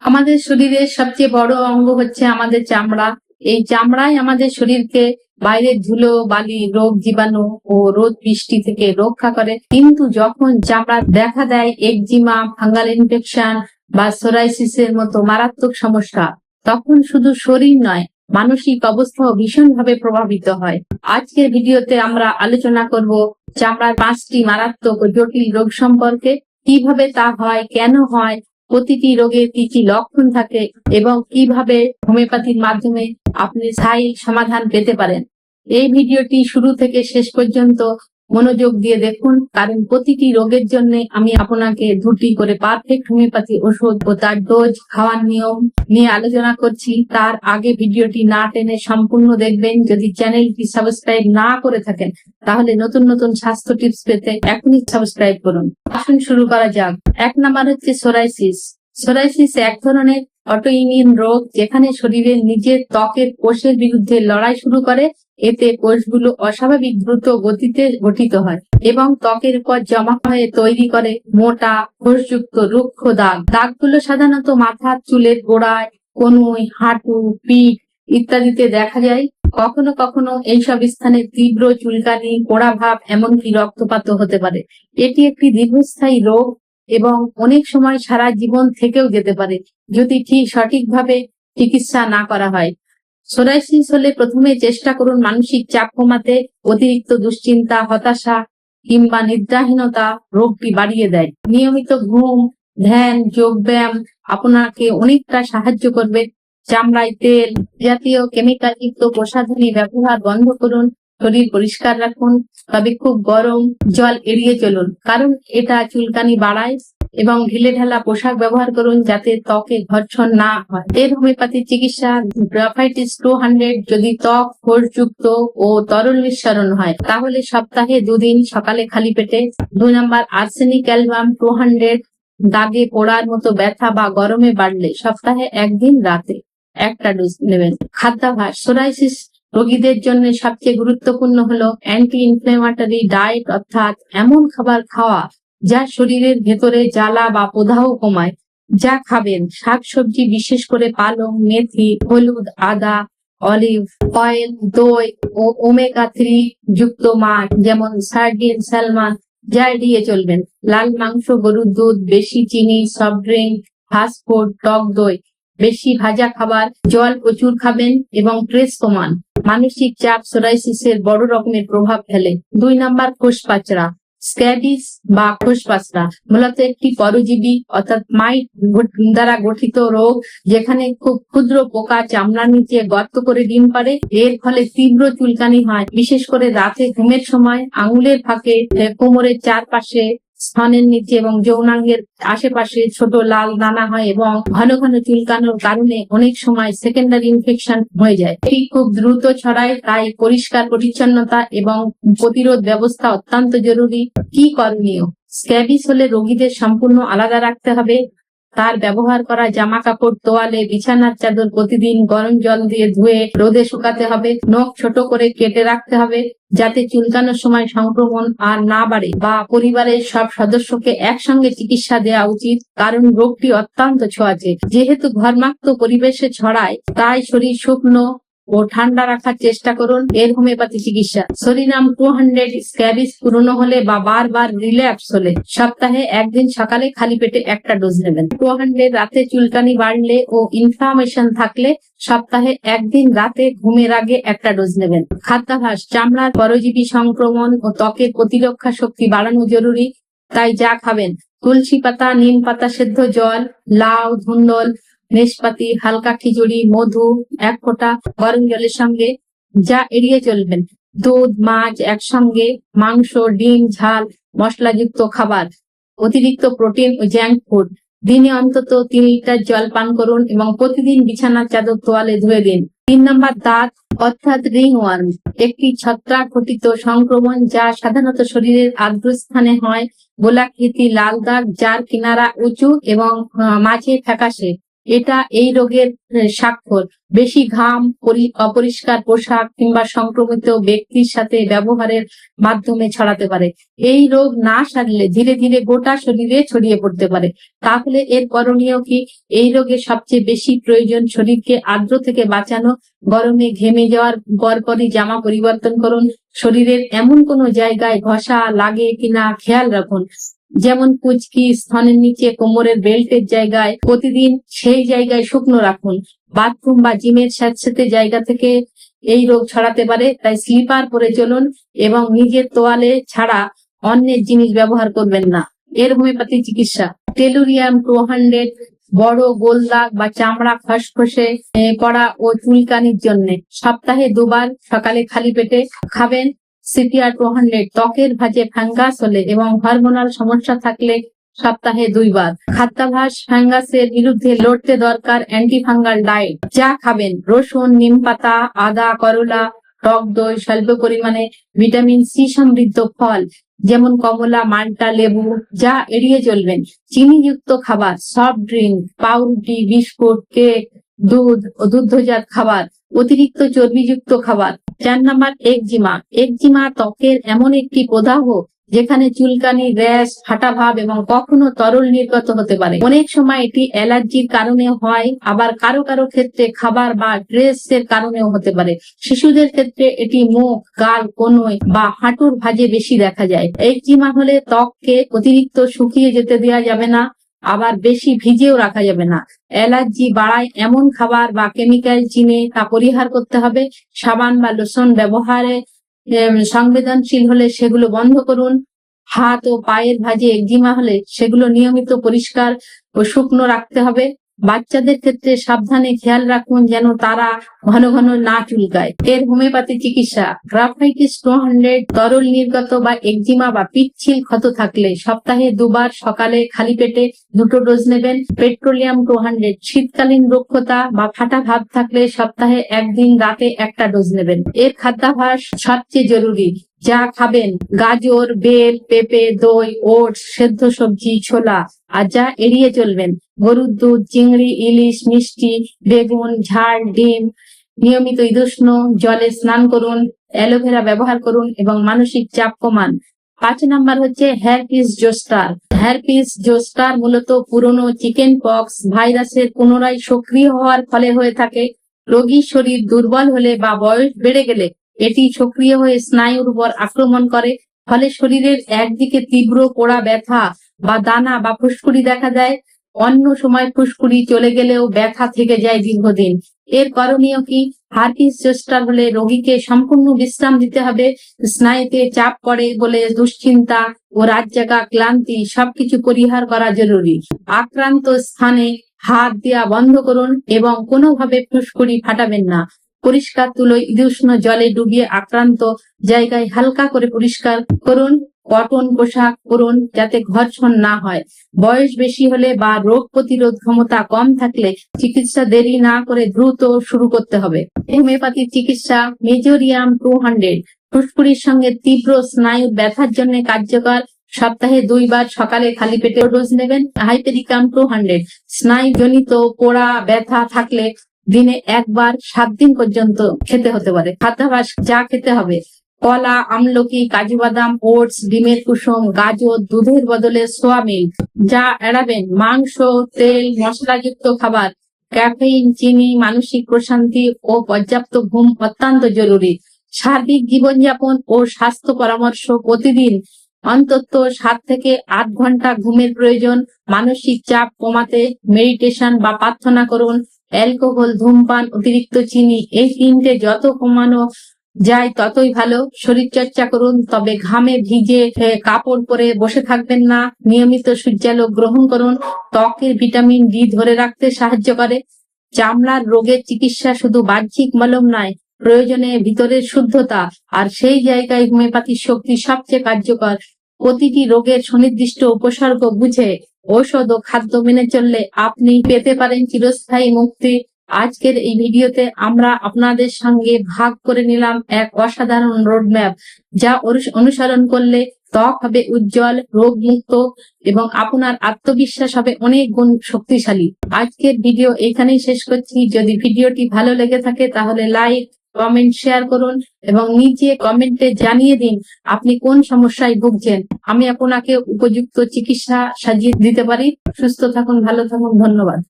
আমাদের শরীরের সবচেয়ে বড় অঙ্গ হচ্ছে আমাদের চামড়া। এই চামড়াই আমাদের শরীরকে বাইরের ধুলো, বালি, রোগ জীবাণু ও রোদ বৃষ্টি থেকে রক্ষা করে। কিন্তু যখন চামড়া দেখা দেয় একজিমা, ফাঙ্গাল ইনফেকশন বা সোরাইসিসের মতো মারাত্মক সমস্যা, তখন শুধু শরীর নয়, মানসিক অবস্থাও ভীষণভাবে প্রভাবিত হয়। আজকের ভিডিওতে আমরা আলোচনা করব চামড়ার পাঁচটি মারাত্মক জটিল রোগ সম্পর্কে, কীভাবে তা হয়, কেন হয় প্রতিটি রোগের কি কি লক্ষণ থাকে এবং কীভাবে হোমিওপ্যাথির মাধ্যমে আপনি স্থায়ী সমাধান পেতে পারেন? এই ভিডিওটি শুরু থেকে শেষ পর্যন্ত মনোযোগ দিয়ে দেখুন, কারণ প্রতিটি রোগের জন্য আমি আপনাকে দুটি করে পারফেক্ট হোমিওপ্যাথি ওষুধ ও তার ডোজ খাওয়ার নিয়ম নিয়ে আলোচনা করছি। তার আগে ভিডিওটি না টেনে সম্পূর্ণ দেখবেন। যদি চ্যানেলটি সাবস্ক্রাইব না করে থাকেন, তাহলে নতুন নতুন স্বাস্থ্য টিপস পেতে এখনই সাবস্ক্রাইব করুন। আসুন শুরু করা যাক। এক নাম্বার হচ্ছে সোরাইসিস সোরাইসিস এক ধরনের অটোইমিউন রোগ, যেখানে শরীরের নিজের ত্বকের কোষের বিরুদ্ধে লড়াই শুরু করে, এতে কোষগুলো অস্বাভাবিক দ্রুত গতিতে গঠিত হয় এবং ত্বকের উপর জমা হয়ে তৈরি করে মোটা, কোষযুক্ত, রুক্ষ দাগ। দাগগুলো সাধারণত মাথার চুলের গোড়ায়, কনুই, হাঁটু, পিঠ ইত্যাদিতে দেখা যায়। কখনো কখনো এইসব স্থানে তীব্র চুলকানি পোড়া ভাব এমনকি রক্তপাত হতে পারে। এটি একটি দীর্ঘস্থায়ী রোগ। এবং অনেক সময় সারা জীবন থেকেও যেতে পারে যদি ঠিক সঠিকভাবে চিকিৎসা না করা হয়। সোরাইসিস হলে প্রথমে চেষ্টা করুন মানসিক চাপ কমাতে, অতিরিক্ত দুশ্চিন্তা, হতাশা কিংবা নিদ্রাহীনতা রোগটি বাড়িয়ে দেয়। নিয়মিত ঘুম, ধ্যান যোগ ব্যায়াম আপনাকে অনেকটা সাহায্য করবে। চামড়ায় তেল জাতীয় কেমিক্যাল যুক্ত প্রসাধনী ব্যবহার বন্ধ করুন। শরীর পরিষ্কার রাখুন, তবে খুব গরম জল এড়িয়ে চলুন। কারণ এটা চুলকানি বাড়ায় এবং ঢিলে ঢালা পোশাক ব্যবহার করুন যাতে ত্বকে ঘর্ষণ না হয়। এর হোমিওপ্যাথি চিকিৎসা গ্রাফাইটিস টু হান্ড্রেড যদি ত্বক কোষযুক্ত ও তরল নিঃসরণ হয়, তাহলে সপ্তাহে দুদিন সকালে খালি পেটে দুই number arsenic album two hundred দাগে পোড়ার মতো ব্যথা বা গরমে বাড়লে সপ্তাহে একদিন রাতে একটা ডোজ নেবেন। খাদ্যাভাস সোরাইসিস রোগীদের জন্য সবচেয়ে গুরুত্বপূর্ণ হলো অ্যান্টি ইনফ্লেমেটরি ডায়েট অর্থাৎ এমন খাবার খাওয়া যা শরীরের ভেতরে জ্বালা বা প্রদাহ কমায়, যা খাবেন। শাকসবজি বিশেষ করে পালং, মেথি, হলুদ, আদা, অলিভ, অয়েল, দই ও ওমেগা থ্রি যুক্ত মাছ যেমন সার্ডিন স্যালমান যা এড়িয়ে চলবেন। লাল মাংস, গরুর দুধ, বেশি চিনি সফট ড্রিঙ্ক ফাস্ট ফুড টক দই। বেশি ভাজা খাবার, জল প্রচুর খাবেন এবং ট্রেস কমান। মানসিক চাপ সোরাইসিসের বড় রকমের প্রভাব ফেলে। দুই নাম্বার কোষপাচড়া স্ক্যাবিস বা কোষপাচড়া মূলত একটি পরজীবী অর্থাৎ মাইট দ্বারা গঠিত রোগ, যেখানে খুব ক্ষুদ্র পোকা চামড়ার নিচে গর্ত করে ডিম পারে এর ফলে তীব্র চুলকানি হয়। বিশেষ করে রাতে ঘুমের সময় আঙুলের ফাঁকে কোমরের চারপাশে স্তনের নিচে এবং যৌনাঙ্গের আশেপাশে ছোট লাল দানা হয় এবং ঘন ঘন চুলকানোর কারণে অনেক সময় সেকেন্ডারি ইনফেকশন হয়ে যায়। এটি খুব দ্রুত ছড়ায়, তাই পরিষ্কার পরিচ্ছন্নতা এবং প্রতিরোধ ব্যবস্থা অত্যন্ত জরুরি। কি করণীয়? স্ক্যাবিস হলে রোগীদের সম্পূর্ণ আলাদা রাখতে হবে। তার ব্যবহার করা জামা কাপড় তোয়ালে, বিছানার চাদর প্রতিদিন গরম জল দিয়ে ধুয়ে রোদে শুকাতে হবে। নখ ছোট করে কেটে রাখতে হবে যাতে চুলকানোর সময় সংক্রমণ আর না বাড়ে বা পরিবারের সব সদস্যকে একসঙ্গে চিকিৎসা দেওয়া উচিত, কারণ রোগটি অত্যন্ত ছোঁয়াচে। যেহেতু ঘরমাক্ত পরিবেশে ছড়ায়, তাই শরীর শুকনো ও ঠান্ডা রাখার চেষ্টা করুন। এর হোমিওপ্যাথি চিকিৎসা। সরিনাম টু হান্ড্রেড স্ক্যাবিস পুরনো হলে বা বারবার রিল্যাপস হলে সপ্তাহে একদিন সকালে খালি পেটে একটা ডোজ নেবেন। টু হান্ড্রেড রাতে চুলকানি বাড়লে ও ইনফ্লামেশন থাকলে সপ্তাহে একদিন রাতে ঘুমের আগে একটা ডোজ নেবেন। খাদ্যাভাস চামড়ার পরজীবী সংক্রমণ ও ত্বকের প্রতিরক্ষা শক্তি বাড়ানো জরুরি। তাই যা খাবেন, তুলসী পাতা, নিম পাতা সেদ্ধ জল, লাউ, ধুন্দল নেশপাতি, হালকা খিচুড়ি, মধু, এক ফোঁটা গরম জলের সঙ্গে যা এড়িয়ে চলবেন। দুধ, মাছ একসঙ্গে, মাংস, ডিম, ঝাল, মশলাযুক্ত খাবার, অতিরিক্ত প্রোটিন ও জ্যাঙ্ক ফুড দিনে অন্তত তিন লিটার জল পান করুন এবং প্রতিদিন বিছানার চাদর তোয়ালে ধুয়ে দিন। তিন নম্বর দাঁত, অর্থাৎ রিং ওয়ার্ম। একটি ছত্রাক ঘটিত সংক্রমণ যা সাধারণত শরীরের আর্দ্র আগ্রস্থানে হয়, গোলাকৃতি, লাল দাগ, যার কিনারা উঁচু এবং মাঝে ফ্যাকাশে। এটা এই রোগের স্বাক্ষর। বেশি ঘাম, পরি- অপরিষ্কার পোশাক কিংবা সংক্রমিত ব্যক্তির সাথে ব্যবহারের মাধ্যমে ছড়াতে পারে। এই রোগ না সারলে ধীরে ধীরে গোটা শরীরে ছড়িয়ে পড়তে পারে। তাহলে এর করণীয় কি? এই রোগে সবচেয়ে বেশি প্রয়োজন শরীরকে আর্দ্র থেকে বাঁচানো, গরমে ঘেমে যাওয়ার পরপরই জামা পরিবর্তন করুন, শরীরের এমন কোনো জায়গায় ঘষা লাগে কিনা খেয়াল রাখুন। যেমন কুচকি স্তনের নিচে কোমরের বেল্টের জায়গায় প্রতিদিন সেই জায়গায় শুকনো রাখুন। বাথরুম বা জিমের স্যাঁতস্যাঁতে জায়গা থেকে এই রোগ ছড়াতে পারে, তাই স্লিপার পরে চলুন এবং নিজের তোয়ালে ছাড়া অন্যের জিনিস ব্যবহার করবেন না। এর হোমিওপ্যাথি চিকিৎসা। টেলুরিয়াম টু হান্ড্রেড, বড় গোল দাগ বা চামড়া খসখসে পড়া ও চুলকানির জন্য। সপ্তাহে দুবার সকালে খালি পেটে খাবেন। সিপিআর টু ত্বকের ভাঁজে ফাঙ্গাস হলে এবং হরমোনাল সমস্যা থাকলে সপ্তাহে দুইবার। খাদ্যাভাস ফাঙ্গাসের বিরুদ্ধে লড়তে দরকার অ্যান্টি ফাঙ্গাল ডায়েট। যা খাবেন, রসুন, নিম পাতা, আদা, করলা, টক দই, স্বল্প পরিমাণে ভিটামিন সি সমৃদ্ধ ফল, যেমন কমলা মাল্টা লেবু, যা এড়িয়ে চলবেন। চিনিযুক্ত খাবার, সফট ড্রিঙ্ক, পাউরুটি, বিস্কুট, কেক, দুধ ও দুগ্ধজাত খাবার, অতিরিক্ত চর্বিযুক্ত খাবার চার নাম্বার একজিমা একজিমা ত্বকের এমন একটি প্রদাহ যেখানে চুলকানি, র্যাশ ফাটা ভাব এবং কখনো তরল নির্গত হতে পারে। অনেক সময় এটি অ্যালার্জির কারণে হয়, আবার কারও কারও ক্ষেত্রে খাবার বা ড্রেসের কারণেও হতে পারে। শিশুদের ক্ষেত্রে এটি মুখ, গাল কোনোয় বা হাঁটুর ভাজে বেশি দেখা যায়। একজিমা হলে ত্বককে অতিরিক্ত শুকিয়ে যেতে দেওয়া যাবে না আবার বেশি ভিজিয়েও রাখা যাবে না। অ্যালার্জি বাড়ায় এমন খাবার বা কেমিক্যাল চিনে তা পরিহার করতে হবে। সাবান বা লোশন ব্যবহারে সংবেদনশীল হলে সেগুলো বন্ধ করুন। হাত ও পায়ের ভাজে একজিমা হলে সেগুলো নিয়মিত পরিষ্কার ও শুকনো রাখতে হবে। বাচ্চাদের ক্ষেত্রে সাবধানে খেয়াল রাখুন যেন তারা ঘন ঘন না চুলকায়। এর হোমিওপ্যাথি চিকিৎসা, গ্রাফাইটিস টু হান্ড্রেড, তরল নির্গত বা একজিমা বা পিচ্ছিল ক্ষত থাকলে সপ্তাহে দুবার সকালে খালি পেটে দুটো ডোজ নেবেন। পেট্রোলিয়াম টু হান্ড্রেড, শীতকালীন রক্ষতা বা ফাটা ভাব থাকলে সপ্তাহে একদিন রাতে একটা ডোজ নেবেন। এর খাদ্যাভাস সবচেয়ে জরুরি। যা খাবেন, গাজর, বেল, পেঁপে, দই, ওটস, সেদ্ধ সবজি, ছোলা, আর যা এড়িয়ে চলবেন। গরুর দুধ, চিংড়ি, ইলিশ, মিষ্টি, বেগুন, ঝাল, ডিম, নিয়মিত ইদুষ্ণ জলে স্নান করুন, অ্যালোভেরা ব্যবহার করুন এবং মানসিক চাপ কমান। পাঁচ নাম্বার হচ্ছে হ্যারপিস জোস্টার হ্যারপিস জোস্টার মূলত পুরনো চিকেন পক্স ভাইরাসের পুনরায় সক্রিয় হওয়ার ফলে হয়ে থাকে। রোগীর শরীর দুর্বল হলে বা বয়স বেড়ে গেলে এটি সক্রিয় হয়ে স্নায়ুর উপর আক্রমণ করে, ফলে শরীরের একদিকে তীব্র পোড়া ব্যথা বা দানা বা ফুসকুড়ি দেখা দেয় অন্য সময় ফুসকুড়ি চলে গেলেও ব্যথা থেকে যায় দীর্ঘদিন। এর করণীয় কি? হার্পিস চেষ্টা হলে রোগীকে সম্পূর্ণ বিশ্রাম দিতে হবে, স্নায়ুতে চাপ পড়ে বলে দুশ্চিন্তা ও রাত জাগা ক্লান্তি সবকিছু পরিহার করা জরুরি। আক্রান্ত স্থানে হাত দেওয়া বন্ধ করুন এবং কোনোভাবে ফুসকুড়ি ফাটাবেন না। পরিষ্কার তুলো ইদুষ্ণ জলে ডুবিয়ে আক্রান্ত জায়গায় হালকা করে পরিষ্কার করুন, কটন পোশাক পরুন যাতে ঘর্ষণ না হয়। বয়স বেশি হলে বা রোগ প্রতিরোধ ক্ষমতা কম থাকলে চিকিৎসা দেরি না করে দ্রুত শুরু করতে হবে। হোমিওপ্যাথিক চিকিৎসা মেজোরিয়াম টু হান্ড্রেড। ফুসফুরির সঙ্গে তীব্র স্নায়ু ব্যথার জন্য কার্যকর। সপ্তাহে দুইবার সকালে খালি পেটে ডোজ নেবেন। Hypericum two hundred. স্নায়ুজনিত পোড়া ব্যথা থাকলে দিনে একবার সাত দিন পর্যন্ত খেতে হতে পারে। খাদ্যাভাস যা খেতে হবে। কলা, আমলকি, কাজু বাদাম, ওটস, ডিমের কুসুম, গাজর, দুধের বদলে সোয়া মিল্ক যা এড়াবেন। মাংস, তেল, মশলাযুক্ত খাবার, ক্যাফেইন, চিনি, মানসিক প্রশান্তি ও পর্যাপ্ত ঘুম অত্যন্ত জরুরি। সার্বিক জীবনযাপন ও স্বাস্থ্য পরামর্শ প্রতিদিন। অন্তত সাত থেকে আট ঘণ্টা ঘুমের প্রয়োজন। মানসিক চাপ কমাতে মেডিটেশন বা প্রার্থনা করুন। অ্যালকোহল, ধূমপান, অতিরিক্ত চিনি, এই তিনটে যত কমানো যায় ততই ভালো। শরীর চর্চা করুন, তবে ঘামে ভিজে কাপড় পরে বসে থাকবেন না। নিয়মিত সূর্যালোক গ্রহণ করুন। ত্বকের ভিটামিন ডি ধরে রাখতে সাহায্য করে। চামড়ার রোগের চিকিৎসা শুধু বাহ্যিক মলম নয়, প্রয়োজনে ভিতরের শুদ্ধতা। আর সেই জায়গায় হোমিওপ্যাথির শক্তি সবচেয়ে কার্যকর। প্রতিটি রোগের সুনির্দিষ্ট উপসর্গ বুঝে ঔষধ ও খাদ্য মেনে চললে আপনি পেতে পারেন চিরস্থায়ী মুক্তি। আজকের এই ভিডিওতে আমরা আপনাদের সঙ্গে ভাগ করে নিলাম এক অসাধারণ রোডম্যাপ, যা অনুস- অনুসরণ করলে ত্বক হবে উজ্জ্বল রোগ মুক্ত এবং আপনার আত্মবিশ্বাস হবে অনেক গুণ শক্তিশালী। আজকের ভিডিও এখানেই শেষ করছি। যদি ভিডিওটি ভালো লেগে থাকে তাহলে লাইক কমেন্ট শেয়ার করুন এবং নিচে কমেন্টে জানিয়ে দিন আপনি কোন সমস্যায় ভুগছেন। আমি আপনাকে উপযুক্ত চিকিৎসা সাজিয়ে দিতে পারি। সুস্থ থাকুন, ভালো থাকুন, ধন্যবাদ।